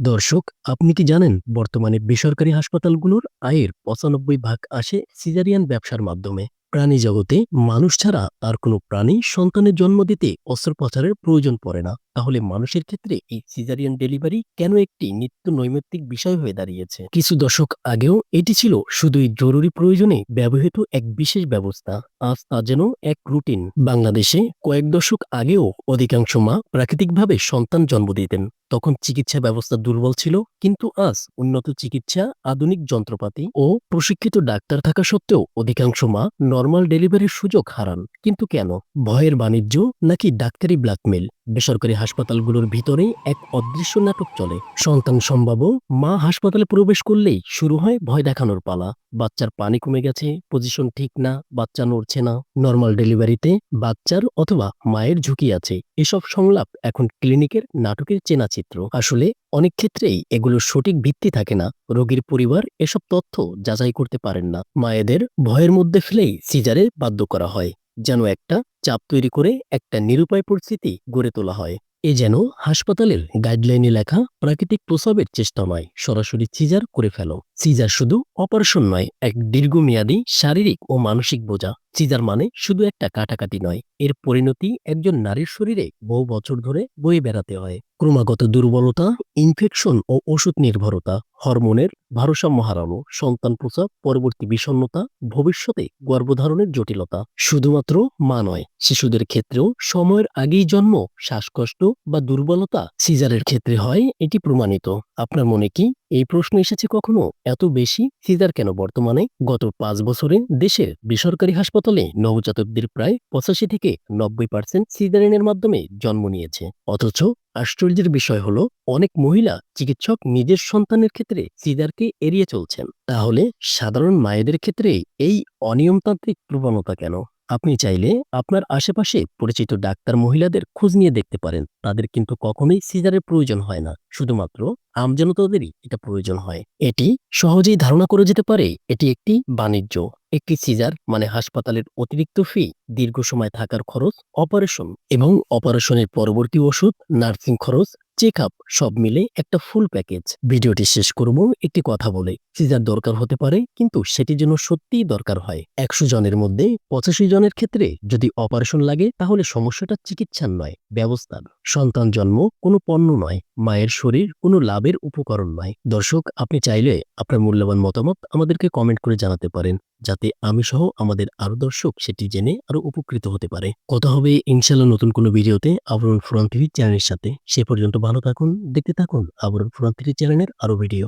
দর্শক, আপনি কি জানেন বর্তমানে বেসরকারি হাসপাতালগুলোর আয়ের পঁচানব্বই ভাগ আসে সিজারিয়ান ব্যবসার মাধ্যমে? প্রাণী জগতে মানুষ ছাড়া আর কোনো প্রাণী সন্তানের জন্ম দিতে অস্ত্রোপচারের প্রয়োজন পড়ে না। তাহলে মানুষের ক্ষেত্রে এই সিজারিয়ান ডেলিভারি কেন একটি নিত্য নৈমিত্তিক বিষয় হয়ে দাঁড়িয়েছে? কিছু দশক আগেও এটি ছিল শুধুই জরুরি প্রয়োজনে ব্যবহৃত এক বিশেষ ব্যবস্থা। আজ তা যেন এক রুটিন। বাংলাদেশে কয়েক দশক আগেও অধিকাংশ মা প্রাকৃতিকভাবে সন্তান জন্ম দিতেন। তখন চিকিৎসা ব্যবস্থা দুর্বল ছিল, কিন্তু আজ উন্নত চিকিৎসা, আধুনিক যন্ত্রপাতি ও প্রশিক্ষিত ডাক্তার থাকা সত্ত্বেও অধিকাংশ মা নর্মাল ডেলিভারির সুযোগ হারান। কিন্তু কেন? ভয়ের বাণিজ্য নাকি ডাক্তারি ব্ল্যাকমেল বেসরকারি হাসপাতালগুলোর ভিতরে এক অদৃশ্য নাটক চলে। সন্তান সম্ভাব্য মা হাসপাতালে প্রবেশ করলেই শুরু হয় ভয় দেখানোর পালা। বাচ্চার পানি কমে গেছে, পজিশন ঠিক না, বাচ্চা নড়ছে না। নর্মাল ডেলিভারিতে বাচ্চার অথবা মায়ের ঝুঁকি আছে। এসব সংলাপ এখন ক্লিনিকের নাটকের চেনা চিত্র আসলে অনেক ক্ষেত্রেই এগুলোর সঠিক ভিত্তি থাকে না। রোগীর পরিবার এসব তথ্য যাচাই করতে পারেন না। মায়েদের ভয়ের মধ্যে ফেলেই সিজারে বাধ্য করা হয়। যেন একটা চাপ তৈরি করে একটা নিরুপায় পরিস্থিতি গড়ে তোলা হয়। এ যেন হাসপাতালের গাইডলাইনে লেখা প্রাকৃতিক প্রসবের চেষ্টা নয়, সরাসরি সিজার করে ফেলো। সিজার শুধু অপারেশন নয়, এক দীর্ঘমেয়াদী শারীরিক ও মানসিক বোঝা। সিজার মানে শুধু একটা কাটাকাটি নয়, এর পরিণতি একজন নারীর শরীরে বহু বছর ধরে বয়ে বেড়াতে হয়। ক্রমাগত দুর্বলতা ইনফেকশন ও ওষুধ নির্ভরতা, হরমোনের ভারসাম্য হারানো, সন্তান প্রসব, পরবর্তী বিষণ্নতা ভবিষ্যতে গর্ভধারণের জটিলতা। শুধুমাত্র মা নয়, শিশুদের ক্ষেত্রেও সময়ের আগেই জন্ম, শ্বাসকষ্ট বা দুর্বলতা সিজারের ক্ষেত্রে হয়, এটি প্রমাণিত। আপনার মনে কি এই প্রশ্ন এসেছে কখনো? এত বেশি? সিজার কেন বর্তমানে? গত পাঁচ বছরে দেশের বেসরকারি হাসপাতালে নবজাতকদের প্রায় পঁচাশি থেকে নব্বই পার্সেন্ট সিজারিনের মাধ্যমে জন্ম নিয়েছে। অথচ আশ্চর্যের বিষয় হলো, অনেক মহিলা চিকিৎসক নিজের সন্তানের ক্ষেত্রে সিজারকে এড়িয়ে চলছেন। তাহলে সাধারণ মায়েদের ক্ষেত্রে এই অনিয়মতান্ত্রিক প্রবণতা কেন? আপনি চাইলে আপনার আশেপাশে পরিচিত ডাক্তার মহিলাদের খোঁজ নিয়ে দেখতে পারেন। তাদের কিন্তু কখনোই সিজারের প্রয়োজন হয় না। শুধুমাত্র আমজনতাদেরই এটা প্রয়োজন হয়। এটি সহজেই ধারণা করে যেতে পারে, এটি একটি বাণিজ্য। একটি সিজার মানে হাসপাতালের অতিরিক্ত ফি, দীর্ঘ সময় থাকার খরচ, অপারেশন এবং অপারেশনের পরবর্তী ওষুধ, নার্সিং খরচ চেক আপ সব মিলে একটা ফুল প্যাকেজ ভিডিওটি শেষ করব একটি কথা বলে। সিজার দরকার হতে পারে, কিন্তু সেটি যেন সত্যিই দরকার হয়। একশো জনের মধ্যে পঁচাশি জনের ক্ষেত্রে যদি অপারেশন লাগে, তাহলে সমস্যাটা চিকিৎসার নয়, ব্যবস্থার। সন্তান জন্ম কোনো পণ্য নয়, মায়ের শরীর কোনো লাভের উপকরণ নয়। দর্শক, আপনি চাইলে আপনার মূল্যবান মতামত আমাদেরকে কমেন্ট করে জানাতে পারেন। যাতে আমি সহ আমাদের আরও দর্শক সেটি জেনে আরও উপকৃত হতে পারে। কথা হবে ইনশাল্লাহ নতুন কোনো ভিডিওতে। আবরণ ফোরাম টিভি চ্যানেলের সাথে। সে পর্যন্ত ভালো থাকুন, দেখতে থাকুন আবরণ ফোরাম টিভি চ্যানেলের আরও ভিডিও।